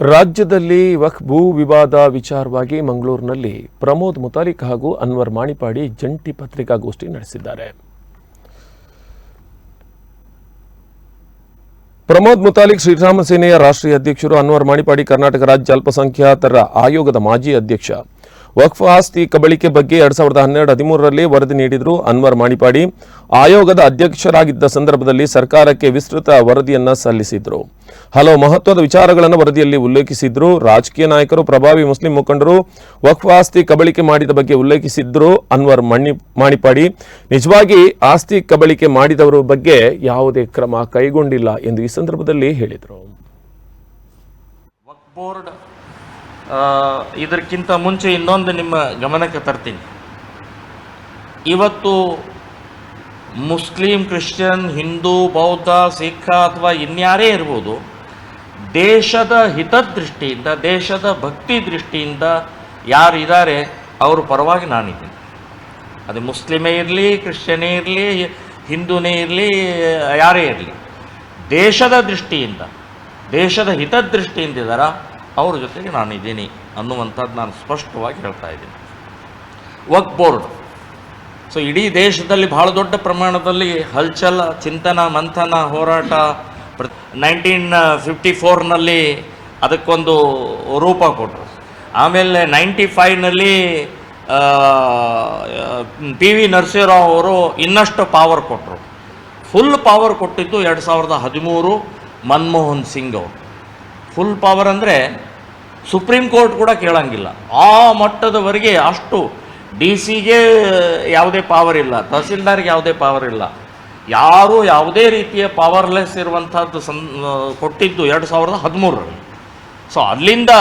ರಾಜ್ಯದಲ್ಲಿ ವಕ್ಫ್ ಭೂ ವಿವಾದ ವಿಚಾರವಾಗಿ ಮಂಗಳೂರಿನಲ್ಲಿ ಪ್ರಮೋದ್ ಮುತಾಲಿಕ್ ಹಾಗೂ ಅನ್ವರ್ ಮಾಣಿಪಾಡಿ ಜಂಟಿ ಪತ್ರಿಕಾಗೋಷ್ಠಿ ನಡೆಸಿದ್ದಾರೆ. ಪ್ರಮೋದ್ ಮುತಾಲಿಕ್ ಶ್ರೀರಾಮ ಸೇನೆಯ ರಾಷ್ಟ್ರೀಯ ಅಧ್ಯಕ್ಷರು, ಅನ್ವರ್ ಮಾಣಿಪಾಡಿ ಕರ್ನಾಟಕ ರಾಜ್ಯ ಅಲ್ಪಸಂಖ್ಯಾತರ ಆಯೋಗದ ಮಾಜಿ ಅಧ್ಯಕ್ಷ. ವಕ್ಫ್ ಆಸ್ತಿ ಕಬಳಿಕೆ ಬಗ್ಗೆ ಎರಡ್ ಸಾವಿರದ ಹನ್ನೆರಡು ಹದಿಮೂರರಲ್ಲಿ ವರದಿ ನೀಡಿದ್ರು ಅನ್ವರ್ ಮಾಣಿಪಾಡಿ. ಆಯೋಗದ ಅಧ್ಯಕ್ಷರಾಗಿದ್ದ ಸಂದರ್ಭದಲ್ಲಿ ಸರ್ಕಾರಕ್ಕೆ ವಿಸ್ತೃತ ವರದಿಯನ್ನ ಸಲ್ಲಿಸಿದ್ರು. ಹಲವು ಮಹತ್ವದ ವಿಚಾರಗಳನ್ನು ವರದಿಯಲ್ಲಿ ಉಲ್ಲೇಖಿಸಿದ್ರು. ರಾಜಕೀಯ ನಾಯಕರು, ಪ್ರಭಾವಿ ಮುಸ್ಲಿಂ ಮುಖಂಡರು ವಕ್ಫ್ ಆಸ್ತಿ ಕಬಳಿಕೆ ಮಾಡಿದ ಬಗ್ಗೆ ಉಲ್ಲೇಖಿಸಿದ್ರು ಅನ್ವರ್ ಮಣಿ ಮಾಣಿಪಾಡಿ. ನಿಜವಾಗಿ ಆಸ್ತಿ ಕಬಳಿಕೆ ಮಾಡಿದವರ ಬಗ್ಗೆ ಯಾವುದೇ ಕ್ರಮ ಕೈಗೊಂಡಿಲ್ಲ ಎಂದು ಈ ಸಂದರ್ಭದಲ್ಲಿ ಹೇಳಿದರು. ಇದಕ್ಕಿಂತ ಮುಂಚೆ ಇನ್ನೊಂದು ನಿಮ್ಮ ಗಮನಕ್ಕೆ ತರ್ತೀನಿ. ಇವತ್ತು ಮುಸ್ಲಿಂ, ಕ್ರಿಶ್ಚಿಯನ್, ಹಿಂದೂ, ಬೌದ್ಧ, ಸಿಖ್ ಅಥವಾ ಇನ್ಯಾರೇ ಇರ್ಬೋದು, ದೇಶದ ಹಿತದೃಷ್ಟಿಯಿಂದ, ದೇಶದ ಭಕ್ತಿ ದೃಷ್ಟಿಯಿಂದ ಯಾರು ಇದ್ದಾರೆ ಅವರು ಪರವಾಗಿ ನಾನಿದ್ದೀನಿ. ಅದು ಮುಸ್ಲಿಮೇ ಇರಲಿ, ಕ್ರಿಶ್ಚಿಯನೇ ಇರಲಿ, ಹಿಂದೂನೇ ಇರಲಿ, ಯಾರೇ ಇರಲಿ, ದೇಶದ ದೃಷ್ಟಿಯಿಂದ, ದೇಶದ ಹಿತದೃಷ್ಟಿಯಿಂದ ಇದ್ದಾರ ಅವ್ರ ಜೊತೆಗೆ ನಾನು ಇದ್ದೀನಿ ಅನ್ನುವಂಥದ್ದು ನಾನು ಸ್ಪಷ್ಟವಾಗಿ ಹೇಳ್ತಾ ಇದ್ದೀನಿ. ವಕ್ ಬೋರ್ಡ್ ಸೊ ಇಡೀ ದೇಶದಲ್ಲಿ ಬಹಳ ದೊಡ್ಡ ಪ್ರಮಾಣದಲ್ಲಿ ಹಲ್ಚಲ, ಚಿಂತನ, ಮಂಥನ, ಹೋರಾಟ ನೈನ್ಟೀನ್ ಫಿಫ್ಟಿ ಫೋರ್ನಲ್ಲಿ ಅದಕ್ಕೊಂದು ರೂಪ ಕೊಟ್ಟರು. ಆಮೇಲೆ ನೈಂಟಿ ಫೈವ್ನಲ್ಲಿ ಪಿ ವಿ ನರಸಿಂಹರಾವ್ ಅವರು ಇನ್ನಷ್ಟು ಪವರ್ ಕೊಟ್ಟರು ಫುಲ್ ಪವರ್ ಕೊಟ್ಟಿದ್ದು ಎರಡು ಸಾವಿರದ ಹದಿಮೂರು ಮನಮೋಹನ್ ಸಿಂಗ್ ಅವರು. ಫುಲ್ ಪವರ್ ಅಂದರೆ ಸುಪ್ರೀಂ ಕೋರ್ಟ್ ಕೂಡ ಕೇಳಂಗಿಲ್ಲ. ಆ ಮಟ್ಟದವರೆಗೆ ಅಷ್ಟು ಡಿ ಸಿಗೆ ಯಾವುದೇ ಪವರ್ ಇಲ್ಲ, ತಹಸೀಲ್ದಾರ್ಗೆ ಯಾವುದೇ ಪವರ್ ಇಲ್ಲ. ಯಾರೂ ಯಾವುದೇ ರೀತಿಯ ಪವರ್ಲೆಸ್ ಇರುವಂಥದ್ದು ಸನ್ ಕೊಟ್ಟಿದ್ದು ಎರಡು ಸಾವಿರದ ಹದಿಮೂರರಲ್ಲಿ. ಸೊ ಅಲ್ಲಿಂದ